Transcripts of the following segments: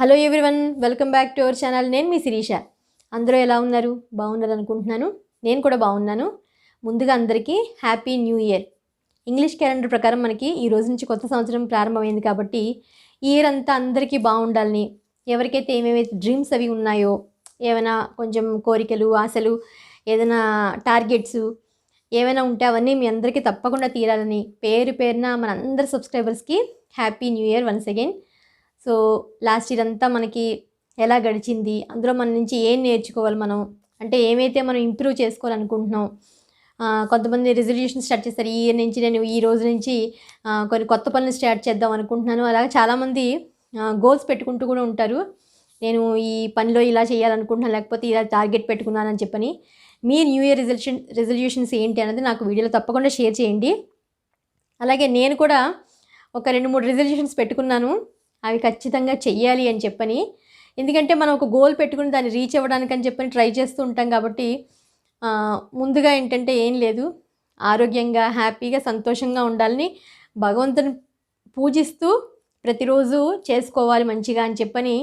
Hello everyone welcome back to our channel నేను మీ శిరీష. అందరూ ఎలా ఉన్నారు? బాగున్నారు అనుకుంటున్నాను నేను కూడా బాగున్నాను. ముందుగా అందరికీ happy new year English calendar ప్రకారం మనకి ఈ రోజు నుంచి కొత్త సంవత్సరం ప్రారంభమైంది కాబట్టి ఈ ఇయర్ అంతా అందరికీ బాగుండాలని ఎవరికైతే ఏమేమైతే డ్రీమ్స్ అవి ఉన్నాయో ఏమైనా కొంచెం కోరికలు ఆశలు ఏదైనా టార్గెట్స్ ఏమైనా ఉంటే అవన్నీ మీ అందరికీ తప్పకుండా తీరాలని పేరు పేరున మన అందరి సబ్స్క్రైబర్స్కి happy new year once again so last year అంతా మనకి ఎలా గడిచింది? అందులో మన నుంచి ఏం నేర్చుకోవాలి మనం? అంటే ఏమైతే మనం ఇంప్రూవ్ చేసుకోవాలనుకుంటున్నాం? కొంతమంది రిజల్యూషన్ స్టార్ట్ చేస్తారు. ఈ ఇయర్ నుంచి నేను ఈ రోజు నుంచి కొన్ని కొత్త పనులు స్టార్ట్ చేద్దాం అనుకుంటున్నాను. అలాగే చాలామంది గోల్స్ పెట్టుకుంటూ కూడా ఉంటారు. నేను ఈ పనిలో ఇలా చేయాలనుకుంటున్నాను లేకపోతే ఇలా టార్గెట్ పెట్టుకున్నానని చెప్పని. మీ న్యూ ఇయర్ రిజల్యూషన్ రిజల్యూషన్స్ ఏంటి అనేది నాకు వీడియోలో తప్పకుండా షేర్ చేయండి. అలాగే నేను కూడా ఒక రెండు మూడు రిజల్యూషన్స్ పెట్టుకున్నాను. అవి ఖచ్చితంగా చెయ్యాలి అని చెప్పని. ఎందుకంటే మనం ఒక గోల్ పెట్టుకుని దాన్ని రీచ్ అవ్వడానికి అని చెప్పని ట్రై చేస్తూ ఉంటాం కాబట్టి ముందుగా ఏంటంటే ఏం లేదు. ఆరోగ్యంగా హ్యాపీగా సంతోషంగా ఉండాలని భగవంతుని పూజిస్తూ ప్రతిరోజు చేసుకోవాలి మంచిగా అని చెప్పని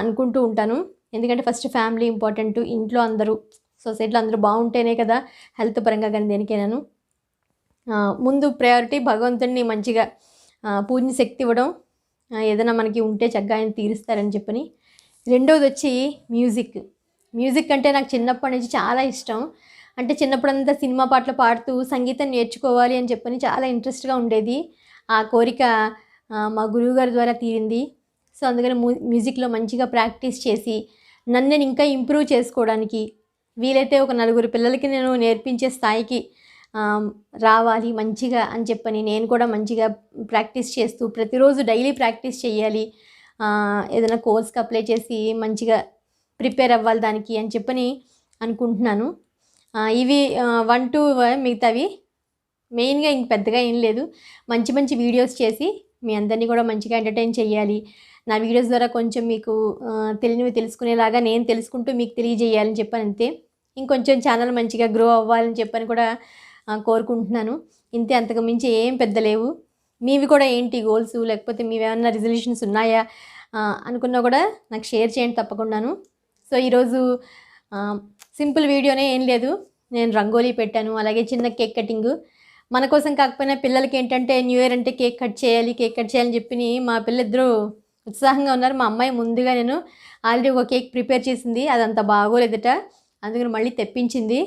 అనుకుంటూ ఉంటాను. ఎందుకంటే ఫస్ట్ ఫ్యామిలీ ఇంపార్టెంట్ ఇంట్లో అందరూ సొసైటీలో అందరూ బాగుంటేనే కదా హెల్త్ పరంగా కానీ దేనికైనాను. ముందు ప్రయారిటీ భగవంతుడిని మంచిగా పూజని శక్తి ఇవ్వడం ఏదైనా మనకి ఉంటే చక్కగా ఆయన తీరుస్తారని చెప్పని. రెండవది వచ్చి మ్యూజిక్. మ్యూజిక్ అంటే నాకు చిన్నప్పటి నుంచి చాలా ఇష్టం. అంటే చిన్నప్పుడంతా సినిమా పాటలు పాడుతూ సంగీతం నేర్చుకోవాలి అని చెప్పని చాలా ఇంట్రెస్ట్గా ఉండేది. ఆ కోరిక మా గురువుగారి ద్వారా తీరింది. సో అందుకని మ్యూజిక్లో మంచిగా ప్రాక్టీస్ చేసి నన్ను నేను ఇంకా ఇంప్రూవ్ చేసుకోవడానికి వీలైతే ఒక నలుగురు పిల్లలకి నేను నేర్పించే స్థాయికి రావాలి మంచిగా అని చెప్పని నేను కూడా మంచిగా ప్రాక్టీస్ చేస్తూ ప్రతిరోజు డైలీ ప్రాక్టీస్ చేయాలి ఏదైనా కోర్స్కి అప్లై చేసి మంచిగా ప్రిపేర్ అవ్వాలి దానికి అని చెప్పని అనుకుంటున్నాను. ఇవి వన్ టూ మిగతావి మెయిన్గా ఇంక పెద్దగా ఏం లేదు. మంచి మంచి వీడియోస్ చేసి మీ అందరినీ కూడా మంచిగా ఎంటర్టైన్ చేయాలి నా వీడియోస్ ద్వారా కొంచెం మీకు తెలియనివి తెలుసుకునేలాగా నేను తెలుసుకుంటూ మీకు తెలియజేయాలని చెప్పని అంతే. ఇంకొంచెం ఛానల్ మంచిగా గ్రో అవ్వాలని చెప్పని కూడా కోరుకుంటున్నాను. ఇంతే అంతకు మించి ఏం పెద్ద లేవు. మీవి కూడా ఏంటి గోల్స్ లేకపోతే మీవేమన్నా రిజల్యూషన్స్ ఉన్నాయా? అనుకున్నా కూడా నాకు షేర్ చేయండి తప్పకుండాను. సో ఈరోజు సింపుల్ వీడియోనే ఏం లేదు. నేను రంగోలీ పెట్టాను అలాగే చిన్న కేక్ కటింగ్. మన కోసం కాకపోయినా పిల్లలకి ఏంటంటే న్యూ ఇయర్ అంటే కేక్ కట్ చేయాలి కేక్ కట్ చేయాలని చెప్పి మా పిల్లలిద్దరూ ఉత్సాహంగా ఉన్నారు. మా అమ్మాయి ముందుగా నేను ఆల్రెడీ ఒక కేక్ ప్రిపేర్ చేసింది. అది అంత బాగోలేదట. అందుకని మళ్ళీ తెప్పించింది.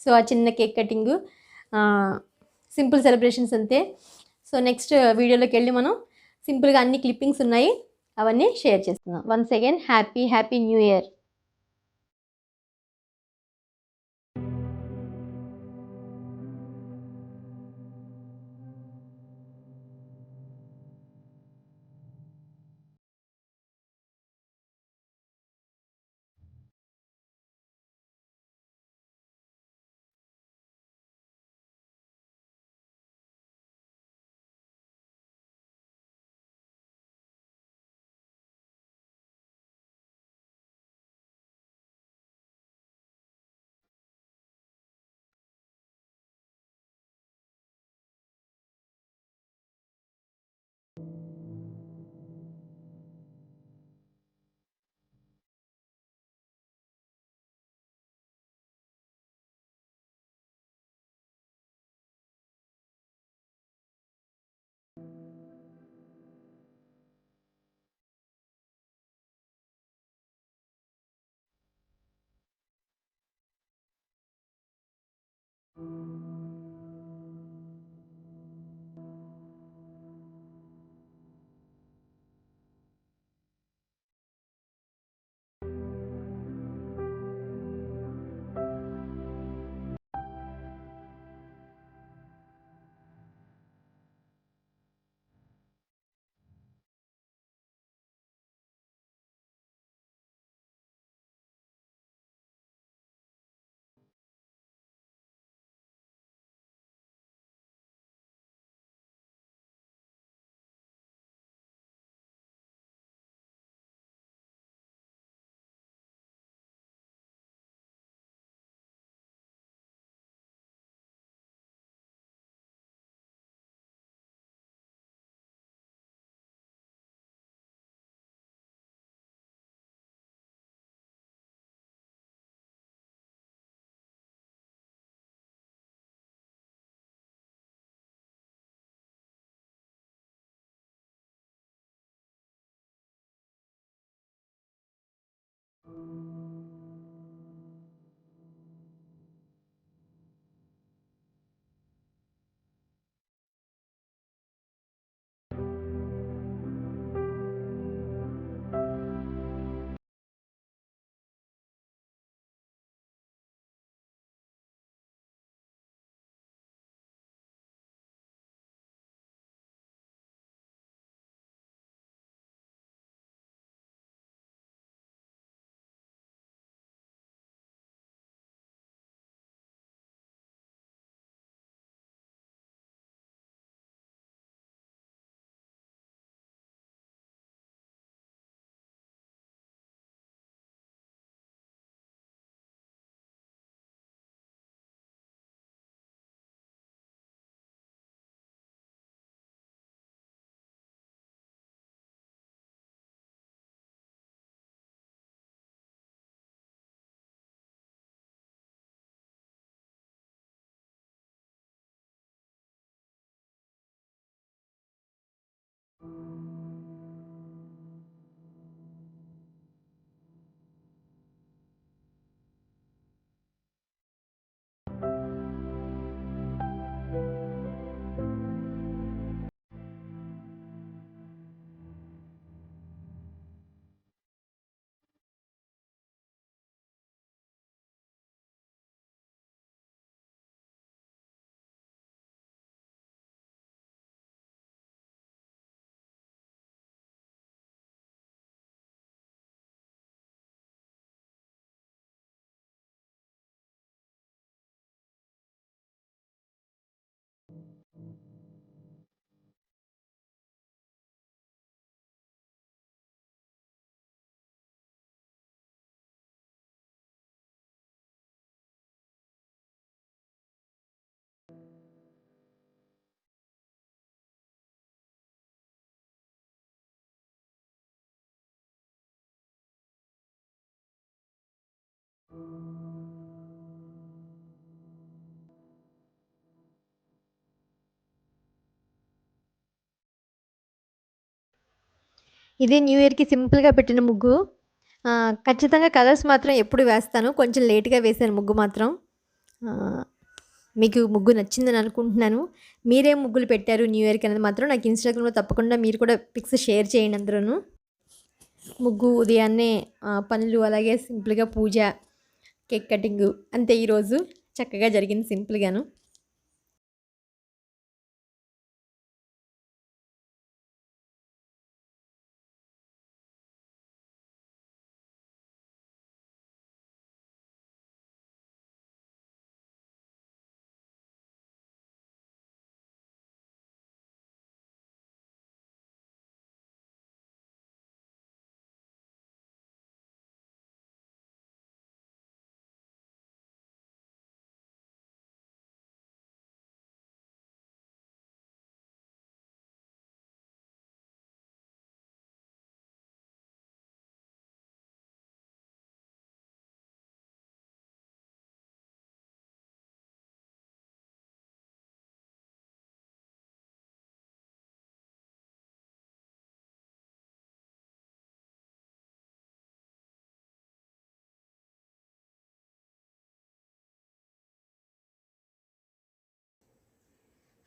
సో ఆ చిన్న కేక్ కటింగ్. సింపుల్ సెలబ్రేషన్స్ అంతే. సో నెక్స్ట్ వీడియోలోకి వెళ్ళి మనం సింపుల్గా అన్ని క్లిప్పింగ్స్ ఉన్నాయి అవన్నీ షేర్ చేస్తున్నాం. Once again happy happy new year. ఇది న్యూ ఇయర్కి సింపుల్గా పెట్టిన ముగ్గు. ఖచ్చితంగా కలర్స్ మాత్రం ఎప్పుడు వేస్తాను. కొంచెం లేట్గా వేసాను ముగ్గు మాత్రం. మీకు ముగ్గు నచ్చిందని అనుకుంటున్నాను. మీరేం ముగ్గులు పెట్టారు న్యూ ఇయర్కి అనేది మాత్రం నాకు ఇన్స్టాగ్రామ్లో తప్పకుండా మీరు కూడా పిక్స్ షేర్ చేయండి అందరూ ముగ్గు ఉదయాన్నే పనులు అలాగే సింపుల్గా పూజ కేక్ కటింగ్ అంతే ఈరోజు. చక్కగా జరిగింది సింపుల్గాను.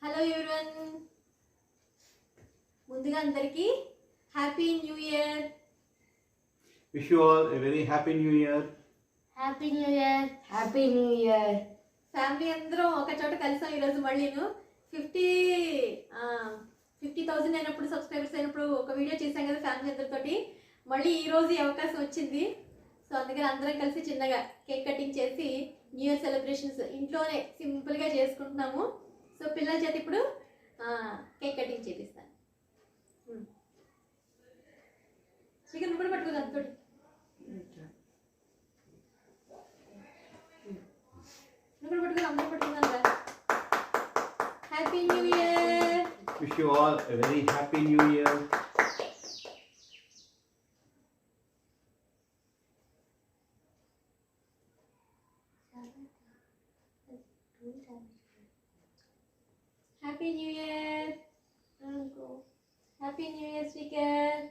హలో ఎవరివన్ ముందుగా అందరికీ happy new year Wish you all a very happy new year. Happy new year happy new year family అందరం ఒక చోట కలిసాం ఈరోజు మళ్ళీను. ఫిఫ్టీ ఫిఫ్టీ థౌజండ్ అయినప్పుడు సబ్స్క్రైబర్స్ అయినప్పుడు ఒక వీడియో చేశాం కదా ఫ్యామిలీ అందరితోటి. మళ్ళీ ఈ రోజు ఈ అవకాశం వచ్చింది. సో అందుకని అందరం కలిసి చిన్నగా కేక్ కటింగ్ చేసి న్యూ ఇయర్ సెలబ్రేషన్స్ ఇంట్లోనే సింపుల్గా చేసుకుంటున్నాము. సో పిల్లల చేతి ఇప్పుడు కేక్ కటింగ్ చేపిస్తాను. చికెన్ కూడా పట్టుకుంది అంతటి నువ్వు పట్టుకుని పట్టుకుందాం happy new year wish you all very happy new year year. Happy new year happy new year Srikar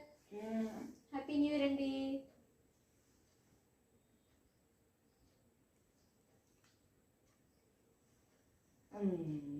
happy new year అండి Mm.